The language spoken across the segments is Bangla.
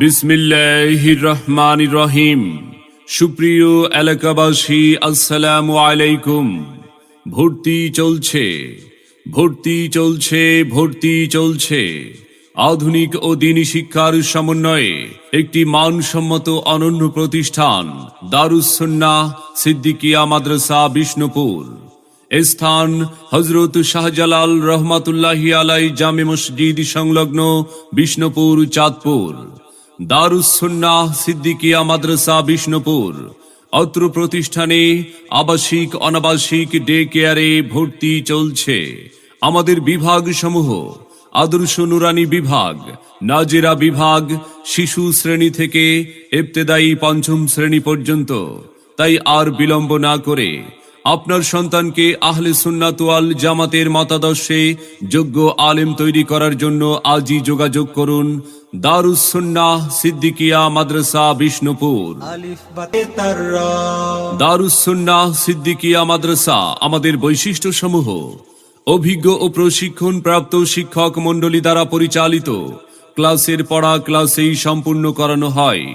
বিসমিল্লাহির রহমানির রহিম সুপ্রিয় এলাকাবাসী, আসসালামু আলাইকুম। ভর্তি চলছে ভর্তি চলছে ভর্তি চলছে। আধুনিক ও দিনী শিক্ষার সমন্বয়ে একটি মানসম্মত অনন্য প্রতিষ্ঠান দারুসন্না সিদ্দিকিয়া মাদ্রাসা বিষ্ণুপুর। স্থান হজরত শাহজালাল রহমাতুল্লাহি আলাই জামে মসজিদ সংলগ্ন বিষ্ণুপুর, চাঁদপুর। দারুসন্নাহ সিদ্দিকিয়া মাদ্রাসা, বিষ্ণুপুর। অত্র প্রতিষ্ঠানে আবাসিক, অনাবাসিক ডে কেয়ারে ভর্তি চলছে। আমাদের বিভাগ সমূহ আদর্শ নুরানি বিভাগ, নাজেরা বিভাগ, শিশু শ্রেণি থেকে এবতেদায়ী পঞ্চম শ্রেণি পর্যন্ত। তাই আর বিলম্ব না করে আপনার সন্তানকে আহলে সুন্নাতওয়াল জামাতের মতাদর্শে যোগ্য আলেম তৈরি করার জন্য আজই যোগাযোগ করুন দারুসুন্নাহ সিদ্দিকিয়া মাদ্রাসা বিষ্ণুপুর। দারুসুন্নাহ সিদ্দিকিয়া মাদ্রাসা আমাদের বৈশিষ্ট্য সমূহ অভিজ্ঞ ও প্রশিক্ষণ প্রাপ্ত শিক্ষক মণ্ডলী দ্বারা পরিচালিত। ক্লাসের পড়া ক্লাসেই সম্পূর্ণ করানো হয়।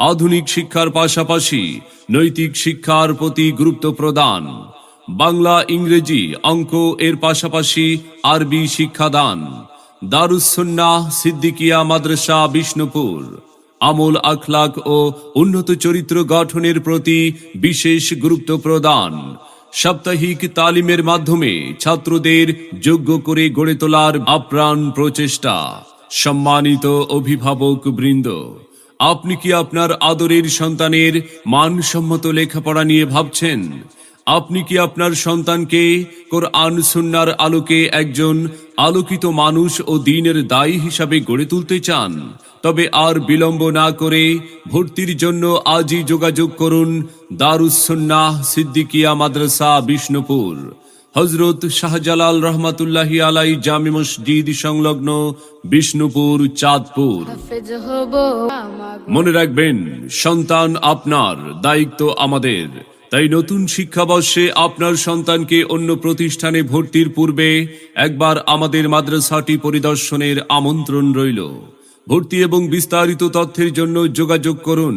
আধুনিক শিক্ষার পাশাপাশি নৈতিক শিক্ষার প্রতি গুরুত্ব প্রদান। বাংলা, ইংরেজি অঙ্ক এর পাশাপাশি আরবি শিক্ষাদান। দারুসুন্নাহ সিদ্দিকিয়া মাদ্রাসা, বিষ্ণুপুর। আমল আখলাক ও উন্নত চরিত্র গঠনের প্রতি বিশেষ গুরুত্ব প্রদান। সাপ্তাহিক তালিমের মাধ্যমে ছাত্রদের যোগ্য করে গড়ে তোলার আপ্রাণ প্রচেষ্টা। সম্মানিত অভিভাবক বৃন্দ আপনি কি আপনার আদরের সন্তানের মানসম্মত লেখাপড়া নিয়ে ভাবছেন? আপনি কি আপনার সন্তানকে কোরআন সুন্নার আলোকে একজন আলোকিত মানুষ ও দিনের দায়ী হিসাবে গড়ে তুলতে চান? তবে আর বিলম্ব না করে ভর্তির জন্য আজই যোগাযোগ করুন দারুসন্নাহ সিদ্দিকিয়া মাদ্রাসা বিষ্ণুপুর। হজরত শাহজালাল রহমাতুল্লাহি আলাই জামি মসজিদ সংলগ্ন বিষ্ণুপুর, চাঁদপুর। মনে রাখবেন, সন্তান আপনার, দায়িত্ব আমাদের। তাই নতুন শিক্ষাবর্ষে আপনার সন্তানকে অন্য প্রতিষ্ঠানে ভর্তির পূর্বে একবার আমাদের মাদ্রাসাটি পরিদর্শনের আমন্ত্রণ রইল। ভর্তি এবং বিস্তারিত তথ্যের জন্য যোগাযোগ করুন।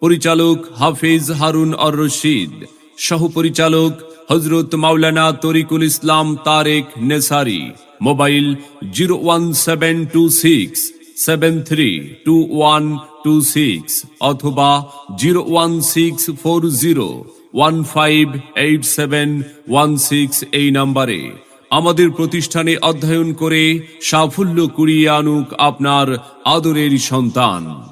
পরিচালক Hafiz Harun or Rashid সহপরিচালক Hazrat Maulana Tariqul Islam Tareq Nesari. Mobile zero one seven two six seven three two one two six অথবা zero one six four zero one five eight seven one six এই নম্বরে। আমাদের প্রতিষ্ঠানে অধ্যয়ন করে সাফল্য কুড়িয়ে আনুক আপনার আদরের সন্তান।